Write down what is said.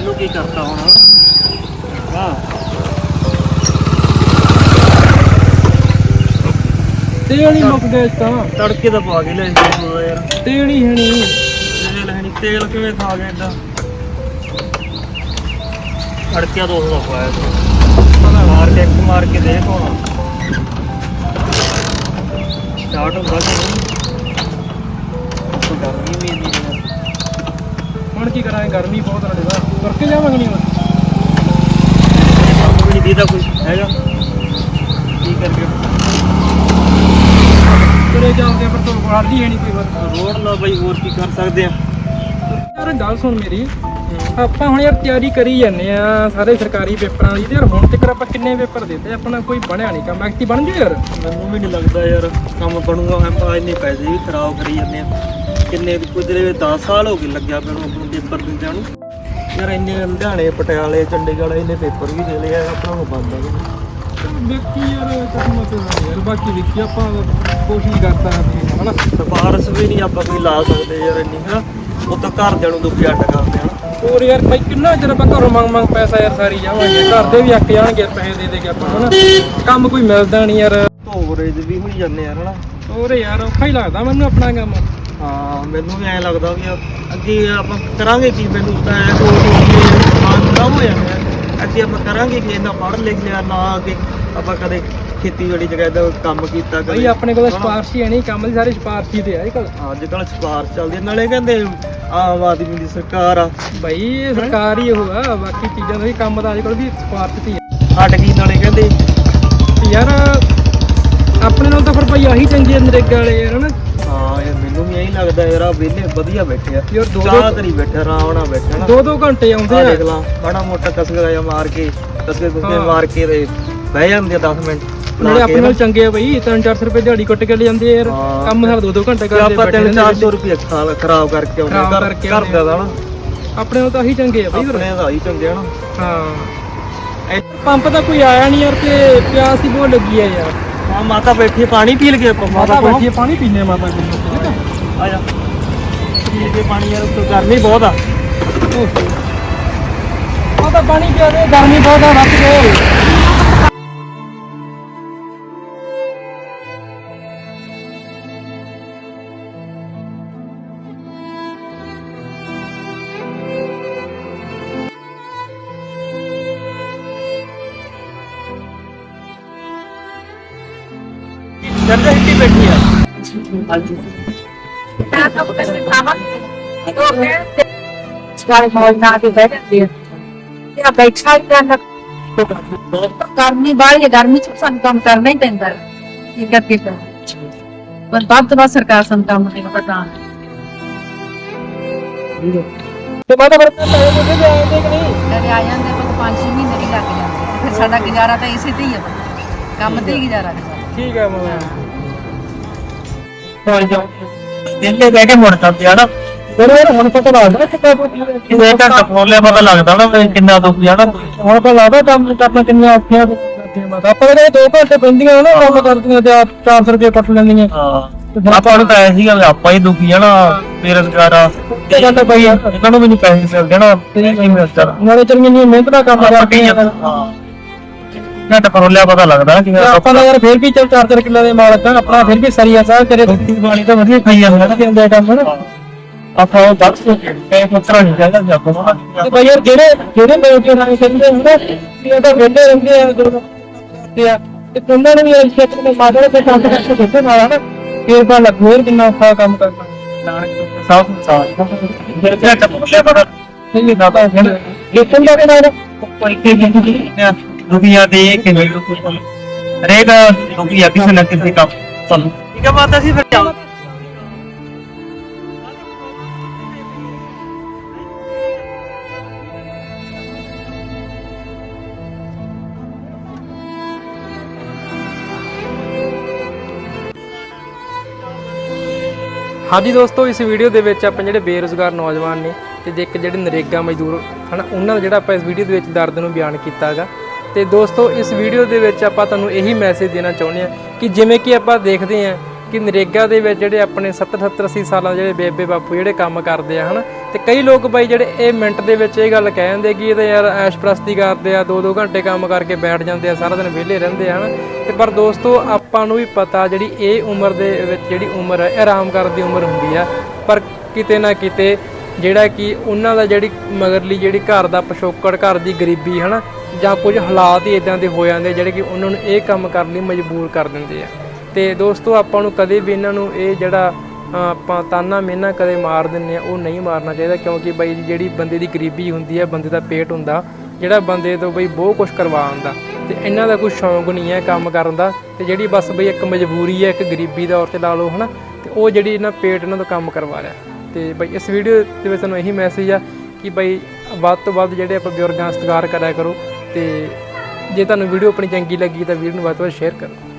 ਇਹਨੂੰ ਕੀ ਕਰਤਾ ਹੁਣ? ਵਾਹ। ਤੇਲ ਹੀ ਮੁੱਕ ਗਿਆ ਇਸ ਤਾਂ। ਤੜਕੇ ਦਾ ਪਾ ਕੇ ਲੈ ਜਾਂਦਾ ਯਾਰ। ਤੇਲ ਹੀ ਹੈ ਨਹੀਂ। ਤੇਲ ਹੈ ਨਹੀਂ ਤੇਲ ਕਿਵੇਂ ਖਾ ਗਿਆ ਏਦਾਂ? ਤੜਕਿਆ ਦੋ ਦਾ ਪਾਇਆ ਤੂੰ ਮਾਰ ਕੇ ਇੱਕ ਮਾਰ ਕੇ ਦੇਖ ਹੁਣ। ਸਟਾਰਟ ਹੁੰਦਾ ਕਿ ਗਰਮੀ ਯਾਰ ਹੁਣ ਕੀ ਕਰਾਂਗੇ? ਗਰਮੀ ਬਹੁਤ ਰੜੇ ਦਾ ਕਰਕੇ ਜਾਵਾਂਗੇ ਨਹੀਂ ਹੁਣ। ਕੰਮ ਵੀ ਨਹੀਂ ਦੀਦਾ ਕੋਈ ਹੈਗਾ। ਕੀ ਕਰਕੇ ਤੁਰੇ ਜਾਂਦੇ ਪਰ ਤੋਂ ਹਾਲੀ ਹੈ ਨਹੀਂ ਕੋਈ ਬਸ ਰੋਡ ਨਾ ਬਈ ਹੋਰ ਕੀ ਕਰ ਸਕਦੇ ਆ? ਯਾਰ ਗੱਲ ਸੁਣ ਮੇਰੀ। ਆਪਾਂ ਹੁਣ ਯਾਰ ਤਿਆਰੀ ਕਰੀ ਜਾਂਦੇ ਆ ਸਾਰੇ ਸਰਕਾਰੀ ਪੇਪਰਾਂ ਦੀ ਤੇ ਯਾਰ ਹੁਣ ਤੱਕ ਆਪਾਂ ਕਿੰਨੇ ਪੇਪਰ ਦਿੱਤੇ? ਆਪਣਾ ਕੋਈ ਬਣਿਆ ਨਹੀਂ ਕੰਮ ਐਕਟੀ ਬਣ ਜੂ ਯਾਰ? ਮੈਨੂੰ ਵੀ ਨਹੀਂ ਲੱਗਦਾ ਯਾਰ ਕੰਮ ਬਣੂਗਾ। ਆਪਾਂ ਇੰਨੇ ਪੈਸੇ ਵੀ ਖਰਾਬ ਕਰੀ ਜਾਂਦੇ ਆ। ਕਿੰਨੇ ਕੁਦਰੇ 10 ਸਾਲ ਹੋ ਗਏ ਲੱਗਿਆ ਮੈਨੂੰ ਆਪਣੇ ਪੇਪਰ ਦਿੰਦਿਆਂ ਨੂੰ। ਯਾਰ ਇੰਨੇ ਲੁਧਿਆਣੇ ਪਟਿਆਲੇ ਚੰਡੀਗੜ੍ਹ ਇੰਨੇ ਪੇਪਰ ਵੀ ਦੇ ਲਏ ਆ ਆਪਣਾ ਨੂੰ ਬੰਦ ਆ ਦੇਖੀ ਯਾਰ ਕਸਮ ਤੇ ਯਾਰ ਬਾਕੀ ਦੇਖੀ ਆਪਾਂ ਕੋਸ਼ਿਸ਼ ਕਰਦਾ ਹਾਂ ਹਨਾ? ਸਪਾਰਸ ਵੀ ਨਹੀਂ ਆਪਾਂ ਕੋਈ ਲਾ ਸਕਦੇ ਯਾਰ ਇੰਨੀ ਹਾਂ ਉਹ ਤਾਂ ਘਰਦਿਆਂ ਨੂੰ ਦੁੱਖੀ ਅੱਡ ਕਰਦੇ ਆ। ਹੋਰ ਯਾਰ ਬਾਈ ਕਿੰਨਾ ਚਿਰ ਆਪਾਂ ਘਰੋਂ ਮੰਗ ਮੰਗ ਪੈਸਾ ਯਾਰ ਸਾਰੀ ਜਾਵਾਂਗੇ? ਘਰ ਦੇ ਵੀ ਅੱਕ ਜਾਣਗੇ ਪੈਸੇ ਦੇ ਦੇ ਕੇ ਆਪਾਂ ਹਨਾ? ਕੰਮ ਕੋਈ ਮਿਲਦਾ ਨਹੀਂ ਯਾਰ। ਧੋਰੇ ਵੀ ਹੋਈ ਜਾਂਦੇ ਯਾਰ ਹਨਾ? ਹੋਰ ਯਾਰ ਔਖਾ ਹੀ ਲੱਗਦਾ ਮੈਨੂੰ ਆਪਣਾ ਕੰਮ। ਹਾਂ ਮੈਨੂੰ ਵੀ ਐਂ ਲੱਗਦਾ ਵੀ ਅੱਗੇ ਆਪਾਂ ਕਰਾਂਗੇ ਕੀ ਮੈਨੂੰ ਤਾਂ ਐਂ ਸੋਚ ਕੇ ਮਾਨ ਕੰਮ ਹੋ ਜਾਂਦਾ ਹੈ। ਅੱਗੇ ਆਪਾਂ ਕਰਾਂਗੇ ਕਿ ਪੜ੍ਹ ਲਿਖ ਲਿਆ ਨਾ ਅੱਗੇ ਆਪਾਂ ਕਦੇ ਖੇਤੀਬਾੜੀ ਜਗ੍ਹਾ ਦਾ ਕੰਮ ਕੀਤਾ ਬਾਈ ਆਪਣੇ ਕੋਲ ਸਿਫਾਰਸ਼ੀ ਹੈ ਨਹੀਂ ਕੰਮ ਦੀ ਸਾਰੀ ਤੇ ਆ ਅੱਜ ਕੱਲ ਅੱਜ ਕੱਲ ਸਿਫਾਰਸ਼ ਚੱਲਦੀ ਹੈ। ਨਾਲੇ ਕਹਿੰਦੇ ਆਮ ਆਦਮੀ ਦੀ ਸਰਕਾਰ ਆ। ਬਾਈ ਇਹ ਸਰਕਾਰ ਹੀ ਉਹ ਆ ਬਾਕੀ ਚੀਜ਼ਾਂ ਦਾ ਵੀ ਕੰਮ ਤਾਂ ਅੱਜ ਕੱਲ ਵੀ ਸਿਫਾਰਸ਼ ਤੇ ਹੀ ਆ ਹਟ ਗਈ ਨਾਲੇ ਕਹਿੰਦੇ ਯਾਰ ਆਪਣੇ ਨਾਲ ਤਾਂ ਫਿਰ ਭਾਈ ਆਹੀ ਚੰਗੇ ਆ ਨਰੇਗਾ ਵਾਲੇ ਯਾਰ ਹਨਾ? ਲੱਗਦਾ ਯਾਰ ਆ ਵਿਹਲੇ ਵਧੀਆ ਬੈਠੇ ਆ। ਯਾਰ ਦੋ ਚਾਹ ਤਰੀ ਬੈਠੇ ਆਰਾਮ ਨਾਲ ਬੈਠੇ ਨਾ। ਦੋ ਦੋ ਘੰਟੇ ਆਉਂਦੇ ਆ। ਦੇਖ ਲਾ ਮਾੜਾ ਮੋਟਾ ਕਸਗਾ ਜਾਂ ਮਾਰ ਕੇ ਕਸਗੇ ਕੁਸਗੇ ਹਾਂ। ਮਾਰ ਕੇ ਤੇ ਬਹਿ ਜਾਂਦੇ ਆ 10 ਮਿੰਟ ਨਾਲੇ ਆਪਣੇ ਨਾਲ। ਚੰਗੇ ਆ ਬਈ 3-400 ਰੁਪਏ ਦਿਹਾੜੀ ਕੱਟ ਕੇ ਲੈ ਜਾਂਦੇ ਯਾਰ। ਹਾਂ। ਕੰਮ ਸਾਰਾ ਦੋ ਦੋ ਘੰਟੇ ਤੇ ਕਰਦੇ ਆਪਾਂ ਬੈਠੇ 3-400 ਰੁਪਏ ਖਾਲ ਖਰਾਬ ਕਰਕੇ ਆਉਂਦੇ ਘਰ ਘਰ ਦਾ ਨਾ। ਆਪਣੇ ਨਾਲ ਤਾਂ ਆਹੀ ਚੰਗੇ ਆ ਬਈ ਆਪਣੇ ਦਾ ਹੀ ਚੰਗੇ ਆ ਨਾ। ਹਾਂ। ਇਹ ਪੰਪ ਤਾਂ ਕੋਈ ਆਇਆ ਨਹੀਂ ਯਾਰ ਤੇ ਪਿਆਸ ਹੀ ਬਹੁਤ ਲੱਗੀ ਆ ਯਾਰ। ਹਾਂ ਮਾਤਾ ਬੈਠੀ ਪਾਣੀ ਪੀ ਲਗੇ ਆਪਾਂ ਮਾਤਾ ਕੋਲ। ਬੈਠੀ ਪਾਣੀ ਪੀਨੇ ਮਾਤਾ ਜੀ। ਠੀਕ ਆ ਆ ਜਾ ਪੀ ਕੇ ਪਾਣੀ ਯਾਰ ਉੱਤੋਂ ਗਰਮੀ ਬਹੁਤ ਆ ਉਹ ਤਾਂ ਪਾਣੀ ਪਿਆ ਦੇ ਗਰਮੀ ਬਹੁਤ ਆ ਰੱਖ ਦੇ ਜੱਗਾ ਹਿੱਟੀ ਬੈਠੀ ਆ ਗਰਮੀ ਬਾਹਲੀ ਹੈ ਗਰਮੀ ਚ ਸਾਨੂੰ ਕੰਮ ਕਰਨਾ ਹੀ ਪੈਂਦਾ ਹੈ ਕੀ ਕਰਕੇ ਕਰ ਪਰ ਬਾਅਦ ਤੋਂ ਬਾਅਦ ਸਰਕਾਰ ਸਾਨੂੰ ਕੰਮ ਨਹੀਂ? ਪਤਾ ਤੇ ਮਾਤਾ ਫਿਰ ਪੈਸੇ ਮੁੱਦੇ ਦੇ ਆਉਂਦੇ ਕਿ ਨਹੀਂ? ਕਦੇ ਆ ਜਾਂਦੇ ਤਾਂ 5-6 ਮਹੀਨੇ ਵੀ ਲੱਗ ਜਾਂਦੇ। ਫਿਰ ਸਾਡਾ ਗੁਜ਼ਾਰਾ ਤਾਂ ਇਸੇ ਤੇ ਹੀ ਹੈ ਬਸ। ਕੰਮ ਤੇ ਹੀ ਗੁਜ਼ਾਰਾ ਹੈ। ਠੀਕ ਹੈ ਮਾਤਾ। ਹੋਰ ਜਾ ਦਿੱਲੇ ਬਹਿ ਕੇ ਮੁੜ ਕਰਦੇ ਆ ਨਾ ਫਿਰ ਯਾਰ ਹੁਣ ਪਤਾ ਲੱਗਦਾ ਕਿੱਦਾਂ ਕੋਈ ਕਿਤੇ ਘੰਟਾ ਫੋਲੇ ਪਤਾ ਲੱਗਦਾ ਨਾ ਵੀ ਕਿੰਨਾ ਦੁੱਖ ਜਾਣਾ। ਹੁਣ ਪਤਾ ਲੱਗਦਾ ਕੰਮ ਕਰਨਾ ਕਿੰਨੀਆਂ ਔਖੀਆਂ ਕਰਦੀਆਂ ਮਾਤਾ ਆਪਾਂ ਤਾਂ ਦੋ ਘੰਟੇ ਪੈਂਦੀਆਂ ਨਾ ਕੰਮ ਕਰਦੀਆਂ ਤੇ 400 ਰੁਪਏ ਕੱਟ ਲੈਂਦੀਆਂ। ਹਾਂ। ਆਪਾਂ ਨੂੰ ਤਾਂ ਐ ਸੀਗਾ ਵੀ ਆਪਾਂ ਹੀ ਦੁਖੀ ਬੇਰੁਜ਼ਗਾਰ ਆ। ਇਹ ਗੱਲ ਤਾਂ ਪਈ ਆ ਇਹਨਾਂ ਨੂੰ ਵੀ ਨਹੀਂ ਪੈਸੇ ਮਿਲਦੇ ਨਾ ਤੇ ਨਹੀਂ ਮਿਲਦਾ। ਨਾਲੇ ਚੰਗੀਆਂ ਨਹੀਂ ਮਿਹਨਤ ਦਾ ਕੰਮ ਆਪਾਂ ਕਰਦੀਆਂ। ਹਾਂ। ਘੰਟਾ ਫਰੋਲਿਆ ਪਤਾ ਲੱਗਦਾ ਕਿ ਆਪਾਂ ਤਾਂ ਯਾਰ ਫਿਰ ਵੀ ਚੱਲ 4-4 ਕਿੱਲੇ ਦੇ ਮਾਲਕ ਆ ਆਪਣਾ ਫਿਰ ਵੀ ਸਰੀਆ ਸਾਹਿਬ ਤੇਰੇ ਰੋਟੀ ਪਾਣੀ ਤਾਂ ਵਧੀਆ ਖਾਈ ਜਾਂਦਾ ਨਾ ਹੁੰਦੇ ਕੰਮ ਨਾ। ਆਪਾਂ ਉਹ ਦੱਸ ਕੇ ਪੁੱਤਰਾ ਨਹੀਂ ਚਾਹੀਦਾ ਜੀ ਆਪਾਂ ਨੂੰ। ਤੇ ਭਾਈ ਯਾਰ ਜਿਹੜੇ ਜਿਹੜੇ ਲੋਕ ਨਾਲ ਕਹਿੰਦੇ ਹੁੰਦੇ ਕਿ ਇਹ ਤਾਂ ਵੇਲੇ ਰਹਿੰਦੇ ਆ ਗੁਰੂ ਤੇ ਆ ਤੇ ਉਹਨਾਂ ਨੂੰ ਵੀ ਇਸ ਖੇਤਰ ਦੇ ਮਾਦਰੇ ਤੇ ਕੰਮ ਕਰਕੇ ਦਿੱਤੇ ਨਾਲ ਨਾ ਫਿਰ ਪਾ ਲੱਗੂ ਯਾਰ ਕਿੰਨਾ ਔਖਾ ਕੰਮ ਕਰਨਾ ਨਾਨਕ ਸਭ ਸਾਥ ਫਿਰ ਘੰਟਾ ਫਰੋਲਿਆ ਪਤਾ ਨਹੀਂ ਨਾ ਤਾਂ ਦੇਖਣ ਦਾ ਕਿਹੜਾ ਕੋਈ ਕੇ ਜਿੰਦਗੀ ਦੁਨੀਆ ਦੇ ਕੇ ਨਹੀਂ ਰੇਗਾ ਦੁਨੀਆ ਕਿਸੇ ਨਾ ਕਿਸੇ ਕੰਮ। ਤੁਹਾਨੂੰ ਠੀਕ ਹੈ ਮਾਤਾ ਸੀ ਫਿਰ ਚੱਲ ਹਾਂਜੀ ਦੋਸਤੋ ਇਸ ਵੀਡੀਓ ਦੇ ਵਿੱਚ ਆਪਾਂ ਜਿਹੜੇ ਬੇਰੁਜ਼ਗਾਰ ਨੌਜਵਾਨ ਨੇ ਤੇ ਜੇ ਇੱਕ ਜਿਹੜੇ ਨਰੇਗਾ ਮਜ਼ਦੂਰ ਹਨ ਉਹਨਾਂ ਦਾ ਜਿਹੜਾ ਆਪਾਂ ਇਸ ਵੀਡੀਓ ਦੇ ਵਿੱਚ ਦਰਦ ਨੂੰ ਬਿਆਨ ਕੀਤਾ ਹੈਗਾ। ਤੇ ਦੋਸਤੋ, ਇਸ ਵੀਡੀਓ ਦੇ ਵਿੱਚ ਆਪਾਂ ਤੁਹਾਨੂੰ ਇਹੀ ਮੈਸੇਜ ਦੇਣਾ ਚਾਹੁੰਦੇ ਹਾਂ ਕਿ ਜਿਵੇਂ ਕਿ ਆਪਾਂ ਦੇਖਦੇ ਹਾਂ ਕਿ ਨਰੇਗਾ ਦੇ ਵਿੱਚ ਜਿਹੜੇ ਆਪਣੇ 70 70 80 ਸਾਲਾਂ ਦੇ ਜਿਹੜੇ ਬੇਬੇ ਬਾਪੂ ਜਿਹੜੇ ਕੰਮ ਕਰਦੇ ਆ, ਹਨਾ? ਤੇ ਕਈ ਲੋਕ ਬਾਈ ਜਿਹੜੇ ਇਹ ਮਿੰਟ ਦੇ ਵਿੱਚ ਇਹ ਗੱਲ ਕਹਿ ਜਾਂਦੇ ਕਿ ਇਹ ਤਾਂ ਯਾਰ ਐਸ਼ ਪ੍ਰਸਤੀ ਕਰਦੇ ਆ 2-2 ਘੰਟੇ ਕੰਮ ਕਰਕੇ ਬੈਠ ਜਾਂਦੇ ਆ, ਸਾਰਾ ਦਿਨ ਵਿਹਲੇ ਰਹਿੰਦੇ ਆ, ਹਨਾ? ਤੇ ਪਰ ਦੋਸਤੋ, ਆਪਾਂ ਨੂੰ ਵੀ ਪਤਾ ਜਿਹੜੀ ਇਹ ਉਮਰ ਦੇ ਵਿੱਚ ਜਿਹੜੀ ਉਮਰ ਹੈ, ਇਹ ਆਰਾਮ ਕਰਨ ਦੀ ਉਮਰ ਹੁੰਦੀ ਆ। ਪਰ ਕਿਤੇ ਨਾ ਕਿਤੇ ਜਿਹੜਾ ਕਿ ਉਹਨਾਂ ਦਾ ਜਿਹੜੀ ਮਗਰਲੀ ਜਿਹੜੀ ਘਰ ਦਾ ਪਿਛੋਕੜ, ਘਰ ਦੀ ਗਰੀਬੀ, ਹਨਾ? ਜਾਂ ਕੁਝ ਹਾਲਾਤ ਹੀ ਇਦਾਂ ਦੇ ਹੋ ਜਾਂਦੇ ਜਿਹੜੇ ਕਿ ਉਹਨਾਂ ਨੂੰ ਇਹ ਕੰਮ ਕਰਨ ਲਈ ਮਜਬੂਰ ਕਰ ਦਿੰਦੇ ਆ। ਤੇ ਦੋਸਤੋ, ਆਪਾਂ ਨੂੰ ਕਦੇ ਵੀ ਇਹਨਾਂ ਨੂੰ ਇਹ ਜਿਹੜਾ ਆਪਾਂ ਤਾਨਾ ਮਿਹਨਾ ਕਦੇ ਮਾਰ ਦਿੰਨੇ ਆ, ਉਹ ਨਹੀਂ ਮਾਰਨਾ ਚਾਹੀਦਾ ਕਿਉਂਕਿ ਬਈ ਜਿਹੜੀ ਬੰਦੇ ਦੀ ਗਰੀਬੀ ਹੁੰਦੀ ਹੈ ਬੰਦੇ ਦਾ ਪੇਟ ਹੁੰਦਾ, ਜਿਹੜਾ ਬੰਦੇ ਤੋਂ ਬਈ ਬਹੁਤ ਕੁਝ ਕਰਵਾ ਆਉਂਦਾ ਤੇ ਇਹਨਾਂ ਦਾ ਕੋਈ ਸ਼ੌਂਕ ਨਹੀਂ ਹੈ ਕੰਮ ਕਰਨ ਦਾ ਤੇ ਜਿਹੜੀ ਬਸ ਬਈ ਇੱਕ ਮਜਬੂਰੀ ਹੈ ਇੱਕ ਗਰੀਬੀ ਦਾ ਔਰ ਤੇ ਲਾ ਲਓ, ਹਨਾ, ਤੇ ਉਹ ਜਿਹੜੀ ਇਹਨਾਂ ਪੇਟ ਇਹਨਾਂ ਤੋਂ ਕੰਮ ਕਰਵਾ ਰਿਹਾ। ਤੇ ਬਈ ਇਸ ਵੀਡੀਓ ਦੇ ਵਿੱਚ ਤੁਹਾਨੂੰ ਇਹੀ ਮੈਸੇਜ ਆ ਕਿ ਬਈ ਵੱਧ ਤੋਂ ਵੱਧ ਜਿਹੜੇ ਆਪਾਂ ਬਜ਼ੁਰਗਾਂ ਦਾ ਸਤਿਕਾਰ ਕਰਿਆ ਕਰੋ ਤੇ ਜੇ ਤੁਹਾਨੂੰ ਵੀਡੀਓ ਆਪਣੀ ਚੰਗੀ ਲੱਗੀ ਤਾਂ ਵੀਡੀਓ ਨੂੰ ਵੱਧ ਤੋਂ ਵੱਧ ਸ਼ੇਅਰ ਕਰੋ।